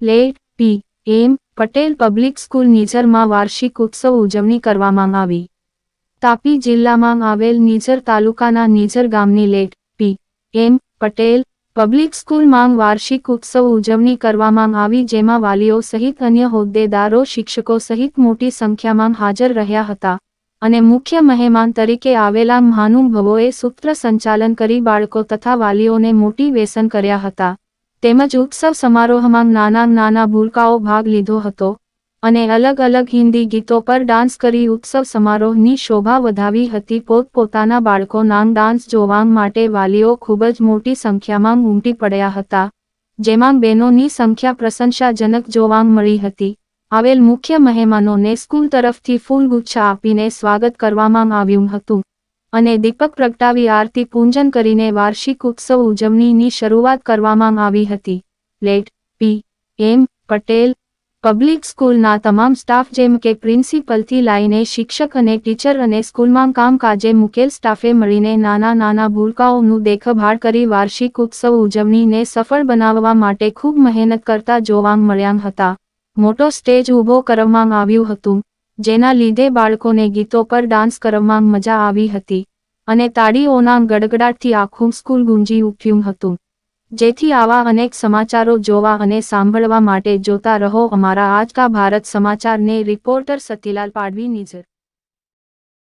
Late P M, Patel public school નીચરમાં વાર્ષિક ઉત્સવ ઉજવણી કરવામાં આવી. તાપી જિલ્લામાં આવેલ નીચર તાલુકાના નીચર ગામની late P M, Patel public સ્કૂલમાં વાર્ષિક ઉત્સવ ઉજવણી કરવામાં આવી જેમાં વાલીઓ સહિત અન્ય હોદ્દેદારો, શિક્ષકો સહિત મોટી સંખ્યામાં હાજર રહ્યા હતા અને મુખ્ય મહેમાન તરીકે આવેલા મહાનુભાવોએ સૂત્ર સંચાલન કરી બાળકો તથા વાલીઓને મોટિવેશન કર્યા હતા. તેમજ ઉત્સવ સમારોહમાં નાના નાના ભૂલકાઓ ભાગ લીધો હતો અને અલગ અલગ હિન્દી ગીતો પર ડાન્સ કરી ઉત્સવ સમારોહની શોભા વધાવી હતી. પોતપોતાના બાળકોના ડાન્સ જોવા માટે વાલીઓ ખૂબ જ મોટી સંખ્યામાં ઉમટી પડ્યા હતા, જેમાં બહેનોની સંખ્યા પ્રશંસાજનક જોવા મળી હતી. આવેલ મુખ્ય મહેમાનોને સ્કૂલ તરફથી ફૂલગુચ્છા આપીને સ્વાગત કરવામાં આવ્યું હતું. અને દીપક પ્રગટાવી આરતી પૂજન કરીને વાર્ષિક ઉત્સવ ઉજવણીની શરૂઆત કરવામાં આવી હતી. Late, P, M, Patel, public સ્કૂલના તમામ સ્ટાફ જેમ કે પ્રિન્સિપલથી લઈને શિક્ષક અને ટીચર અને સ્કૂલમાં કામકાજે મુકેલ સ્ટાફે મળીને નાના નાના ભૂલકાઓનું દેખભાળ કરી વાર્ષિક ઉત્સવ ઉજવણીને સફળ બનાવવા માટે ખૂબ મહેનત કરતા જોવા મળ્યા હતા. મોટો સ્ટેજ ઊભો કરવામાં આવ્યું હતું. જેના લીધે બાળકોને ગીતો પર ડાન્સ કરવામાં મજા આવી હતી અને તાળીઓના ગડગડાટથી આખું સ્કૂલ ગુંજી ઉઠ્યું હતું. જેથી આવા અનેક સમાચારો જોવા અને સાંભળવા માટે જોતા રહો અમારા આજ કા ભારત સમાચારને રિપોર્ટર સતીલાલ પાડવી નિઝર